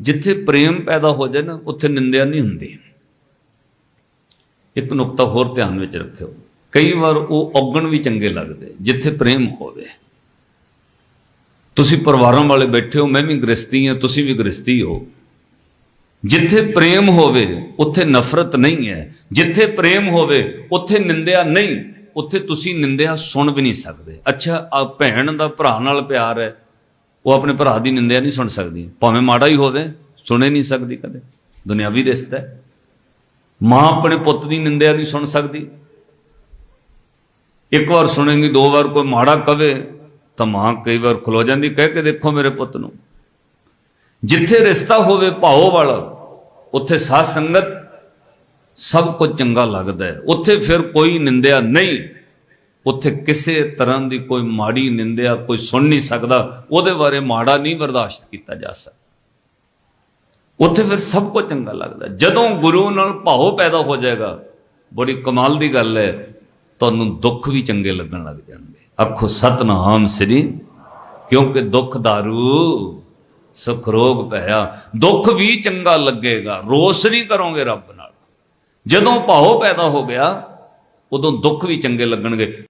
ਜਿੱਥੇ ਪ੍ਰੇਮ ਪੈਦਾ ਹੋ ਜਾਏ ਨਾ, ਉੱਥੇ ਨਿੰਦਿਆ ਨਹੀਂ ਹੁੰਦੀ। ਇੱਕ ਨੁਕਤਾ ਹੋਰ ਧਿਆਨ ਵਿੱਚ ਰੱਖਿਓ। ਕਈ ਵਾਰ ਉਹ ਔਗਣ ਵੀ ਚੰਗੇ ਲੱਗਦੇ, ਜਿੱਥੇ ਪ੍ਰੇਮ ਹੋਵੇ। ਤੁਸੀਂ ਪਰਿਵਾਰਾਂ ਵਾਲੇ ਬੈਠੇ ਹੋ, ਮੈਂ ਵੀ ਗ੍ਰਸਤੀ ਹਾਂ, ਤੁਸੀਂ ਵੀ ਗ੍ਰਸਤੀ ਹੋ। ਜਿੱਥੇ ਪ੍ਰੇਮ ਹੋਵੇ, ਉੱਥੇ ਨਫ਼ਰਤ ਨਹੀਂ ਹੈ। ਜਿੱਥੇ ਪ੍ਰੇਮ ਹੋਵੇ, ਉੱਥੇ ਨਿੰਦਿਆ ਨਹੀਂ। ਉੱਥੇ ਤੁਸੀਂ ਨਿੰਦਿਆ ਸੁਣ ਵੀ ਨਹੀਂ ਸਕਦੇ। ਅੱਛਾ ਆ ਭੈਣ ਦਾ ਭਰਾ ਨਾਲ ਪਿਆਰ ਹੈ ਉਹ ਆਪਣੇ ਭਰਾ ਦੀ ਨਿੰਦਿਆ ਨਹੀਂ ਸੁਣ ਸਕਦੀ। ਭਾਵੇਂ ਮਾੜਾ ਹੀ ਹੋਵੇ, ਸੁਣੇ ਨਹੀਂ ਸਕਦੀ ਕਦੇ। ਦੁਨਿਆਵੀ ਰਿਸ਼ਤਾ ਹੈ। ਮਾਂ ਆਪਣੇ ਪੁੱਤ ਦੀ ਨਿੰਦਿਆ ਨਹੀਂ ਸੁਣ ਸਕਦੀ। ਇੱਕ ਵਾਰ ਸੁਣੇਗੀ, ਦੋ ਵਾਰ ਕੋਈ ਮਾੜਾ ਕਵੇ, ਤਾਂ ਮਾਂ ਕਈ ਵਾਰ ਖਲੋ ਜਾਂਦੀ। ਕਹਿ ਕੇ ਦੇਖੋ ਮੇਰੇ ਪੁੱਤ ਨੂੰ। ਜਿੱਥੇ ਰਿਸ਼ਤਾ ਹੋਵੇ ਭਾਉ ਵਾਲਾ, ਉੱਥੇ ਸਾਧ ਸੰਗਤ ਸਭ ਕੁਝ ਚੰਗਾ ਲੱਗਦਾ ਹੈ। ਉੱਥੇ ਫਿਰ ਕੋਈ ਨਿੰਦਿਆ ਨਹੀਂ। ਉੱਥੇ ਕਿਸੇ ਤਰ੍ਹਾਂ ਦੀ ਕੋਈ ਮਾੜੀ ਨਿੰਦਿਆ, ਕੋਈ ਸੁਣ ਨਹੀਂ ਸਕਦਾ, ਉਹਦੇ ਬਾਰੇ ਮਾੜਾ ਨਹੀਂ ਬਰਦਾਸ਼ਤ ਕੀਤਾ ਜਾ ਸਕਦਾ। ਉੱਥੇ ਫਿਰ ਸਭ ਕੁਝ ਚੰਗਾ ਲੱਗਦਾ। ਜਦੋਂ ਗੁਰੂ ਨਾਲ ਭਾਉ ਪੈਦਾ ਹੋ ਜਾਏਗਾ, ਬੜੀ ਕਮਾਲ ਦੀ ਗੱਲ ਹੈ, ਤੁਹਾਨੂੰ ਦੁੱਖ ਵੀ ਚੰਗੇ ਲੱਗਣ ਲੱਗ ਜਾਣਗੇ। ਆਖੋ, ਸਤਨਾਮ ਸ੍ਰੀ, ਕਿਉਂਕਿ ਦੁੱਖ ਦਾਰੂ, ਸੁਖ ਰੋਗ ਭਇਆ, ਦੁੱਖ ਵੀ ਚੰਗਾ ਲੱਗੇਗਾ। ਰੋਸ ਨਹੀਂ ਕਰੋਗੇ ਰੱਬ ਨਾਲ। ਜਦੋਂ ਭਾਉ ਪੈਦਾ ਹੋ ਗਿਆ, ਉਦੋਂ ਦੁੱਖ ਵੀ ਚੰਗੇ ਲੱਗਣਗੇ।